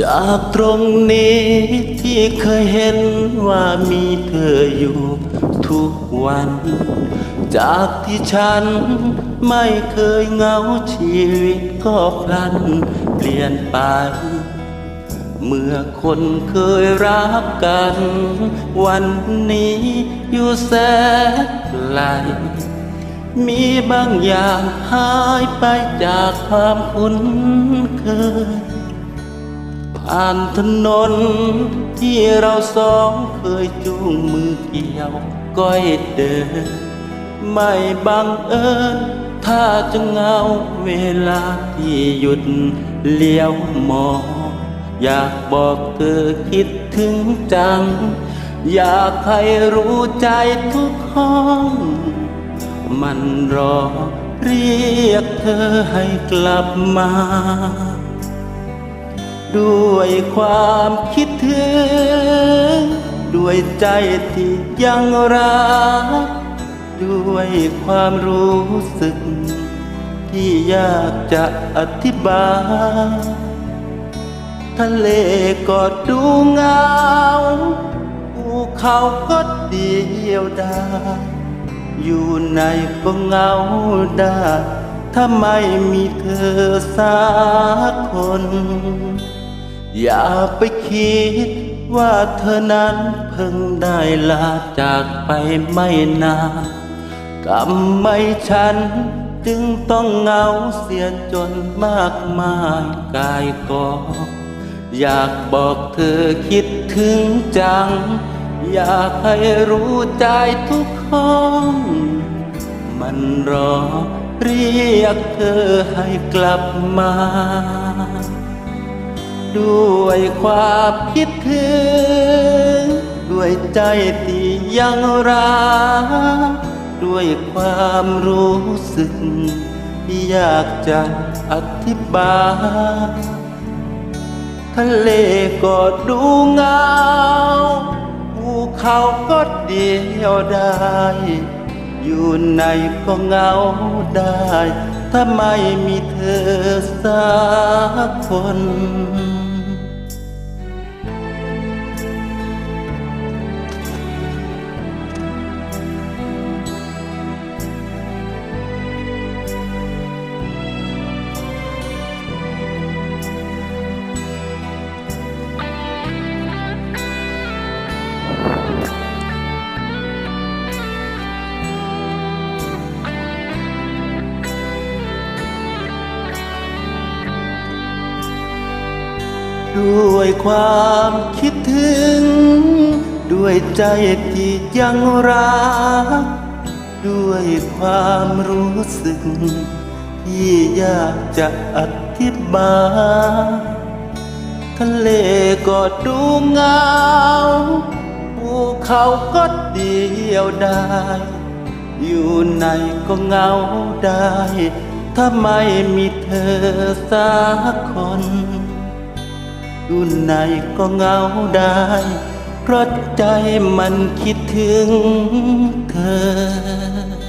จากตรงนี้ที่เคยเห็นว่ามีเธออยู่ทุกวัน จากที่ฉันไม่เคยเหงาชีวิตก็พลันเปลี่ยนไป เมื่อคนเคยรักกัน วันนี้อยู่แสนไกลมีบางอย่างหายไปจากความคุ้นเคย ผ่านถนน ที่เราสองเคยจูงมือเกี่ยว ก้อยเดิน ไม่บังเอิญ ถ้าจะเหงาเวลาที่หยุดเลี้ยวมอง อยากบอกเธอคิดถึงจัง อยากให้รู้ใจทุกห้อง มันรอเรียกเธอให้กลับมา ด้วยความคิดถึง ด้วยใจที่ยังรัก ด้วยความรู้สึก ที่ยากจะอธิบาย ทะเลก็ดูเหงาภูเขาก็เดียวดายอยู่ในก็เหงาได้ถ้าไม่มีเธอสักคน อย่าไปคิดว่าเธอนั้นเพิ่งได้ลาจากไปไม่นานทำไมฉันจึงต้องเหงาเสียจนมากมายกายกออยากบอกเธอคิดถึงจัง อยากให้รู้ใจทุกห้อง มันรอเรียกเธอให้กลับมา ด้วยความคิดถึง ด้วยใจที่ยังรัก ด้วยความรู้สึก อยากจะอธิบาย ทะเลก็ดูเงาภูเขาก็เดียวได้ อยู่ในก็เหงาได้ ถ้าไม่มีเธอสักคน ด้วยความคิดถึง ด้วยใจที่ยังรัก ด้วยความรู้สึก ที่อยากจะอธิบายทะเลก็ดูเงาภูเขาก็เดียวได้อยู่ในก็เงาได้ ถ้าไม่มีเธอสักคน อยู่ไหนก็เหงาได้ เพราะใจมันคิดถึงเธอ